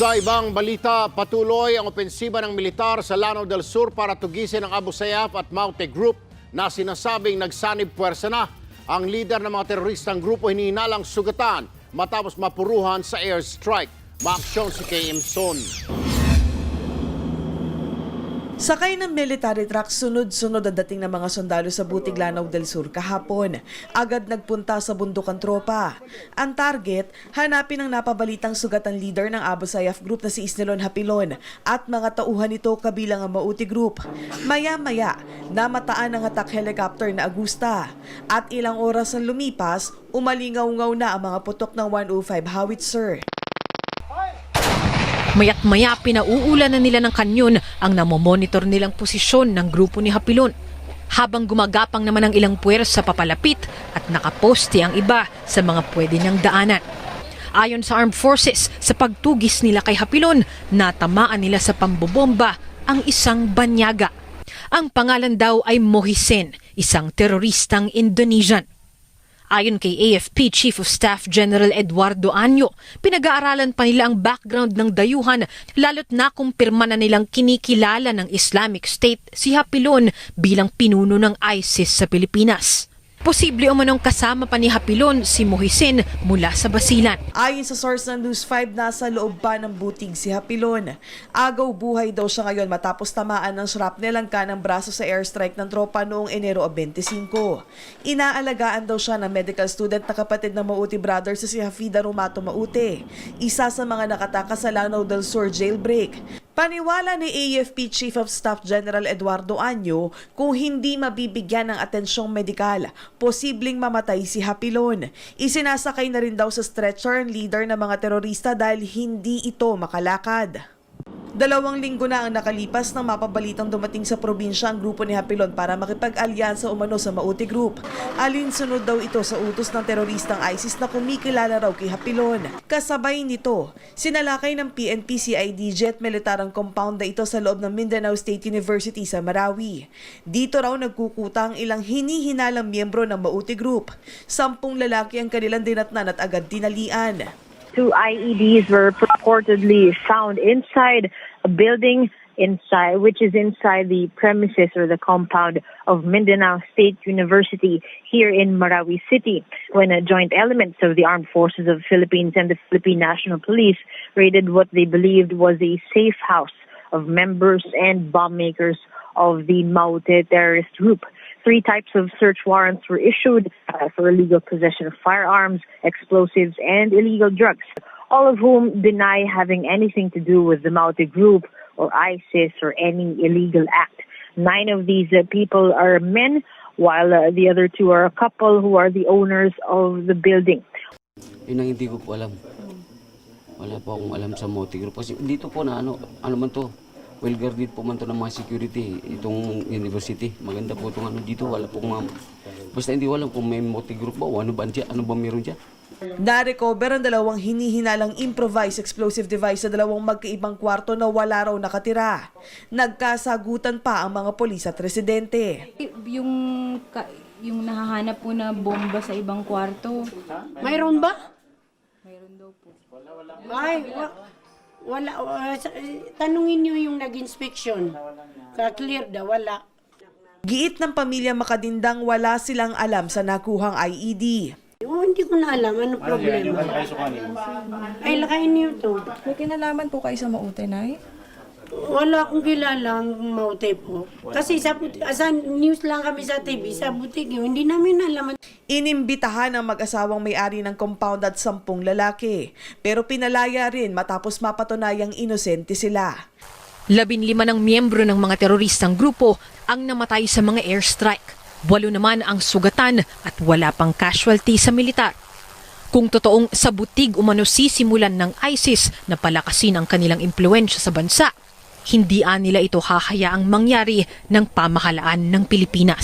Sa ibang balita, patuloy ang opensiba ng militar sa Lanao del Sur para tugisin ang Abu Sayyaf at Maute Group na sinasabing nagsanib puwersa na. Ang lider ng mga teroristang grupo hinihinalang sugatan matapos mapuruhan sa airstrike. Maaksyon si KM Son. Sakay ng military truck, sunod-sunod ang dating ng mga sundalo sa Butig Lanao del Sur kahapon. Agad nagpunta sa bundok ang tropa. Ang target, hanapin ang napabalitang sugatan leader ng Abu Sayyaf Group na si Isnelon Hapilon at mga tauhan nito kabilang ang Mauti Group. Maya-maya, namataan ang attack helicopter na Agusta. At ilang oras ang lumipas, umalingaw-ngaw na ang mga putok ng 105 howitzer. Mayat maya pinauulan na nila ng kanyon ang namomonitor nilang posisyon ng grupo ni Hapilon. Habang gumagapang naman ang ilang puwersa papalapit at nakaposte ang iba sa mga pwede niyang daanan. Ayon sa armed forces, sa pagtugis nila kay Hapilon, natamaan nila sa pambobomba ang isang banyaga. Ang pangalan daw ay Mohisen, isang teroristang Indonesian. Ayon kay AFP Chief of Staff General Eduardo Anyo, pinag-aaralan pa nila ang background ng dayuhan lalo't na kumpirma na nilang kinikilala ng Islamic State si Hapilon bilang pinuno ng ISIS sa Pilipinas. Posible umanong kasama pa ni Hapilon si Mohisen mula sa Basilan. Ayon sa source ng News 5, nasa loob pa ng butig si Hapilon. Agaw buhay daw siya ngayon matapos tamaan ng shrapnel ang kanang braso sa airstrike ng tropa noong Enero 25. Inaalagaan daw siya ng medical student na kapatid ng Mauti Brothers si Hafida Rumato Maute, isa sa mga nakatakas sa Lanao del Sur jailbreak. Paniwala ni AFP Chief of Staff General Eduardo Anyo kung hindi mabibigyan ng atensyong medikal, posibleng mamatay si Hapilon. Isinasakay na rin daw sa stretcher ang leader ng mga terorista dahil hindi ito makalakad. Dalawang linggo na ang nakalipas nang mapabalitang dumating sa probinsya ang grupo ni Hapilon para makipag-alyansa umano sa Mauti Group. Alinsunod daw ito sa utos ng teroristang ISIS na kumikilala raw kay Hapilon. Kasabay nito, sinalakay ng PNP CID jet militarang compound na ito sa loob ng Mindanao State University sa Marawi. Dito raw nagkukuta ang ilang hinihinalang miyembro ng Mauti Group. Sampung lalaki ang kanilang dinatnan at agad dinalian. Two IEDs were purportedly found inside a building inside which is inside the premises or the compound of Mindanao State University here in Marawi City when a joint elements of the armed forces of the Philippines and the Philippine National Police raided what they believed was a safe house of members and bomb makers of the Maute terrorist group. Three types of search warrants were issued uh, for illegal possession of firearms, explosives, and illegal drugs, all of whom deny having anything to do with the Maute group or ISIS or any illegal act. Nine of these uh, people are men, while uh, the other two are a couple who are the owners of the building. Yun hindi ko po alam. Wala po akong alam sa Moti Group. Kasi dito po na ano, ano man to, well guarded po man to ng mga security, itong university. Maganda po itong ano dito, wala po mga... Basta hindi alam kung may Moti Group ba o ano ba dyan, ano ba meron dyan. Na-recover ang dalawang hinihinalang improvised explosive device sa dalawang magkaibang kwarto na wala raw nakatira. Nagkasagutan pa ang mga polis at residente. Yung, yung nahahanap po na bomba sa ibang kwarto. Mayroon ba? Mayroon daw po. Ay, wa- wala. uh, tanungin niyo yung nag-inspection. Ka-clear daw, wala. Giit ng pamilya Makadindang wala silang alam sa nakuhang IED. Oh, hindi ko na alam ano problema. Ay, lakayin niyo to. May kinalaman po kayo sa maute, Nay? Wala akong kilala ang maute po. Kasi sa, buti- sa news lang kami sa TV, sa butik yun, hindi namin alam. Inimbitahan ang mag-asawang may-ari ng compound at sampung lalaki. Pero pinalaya rin matapos mapatunayang inosente sila. Labinlima ng miyembro ng mga teroristang grupo ang namatay sa mga airstrike. Walo naman ang sugatan at wala pang casualty sa militar. Kung totoong sa butig umano sisimulan ng ISIS na palakasin ang kanilang impluensya sa bansa, hindi nila ito hahayaang mangyari ng pamahalaan ng Pilipinas.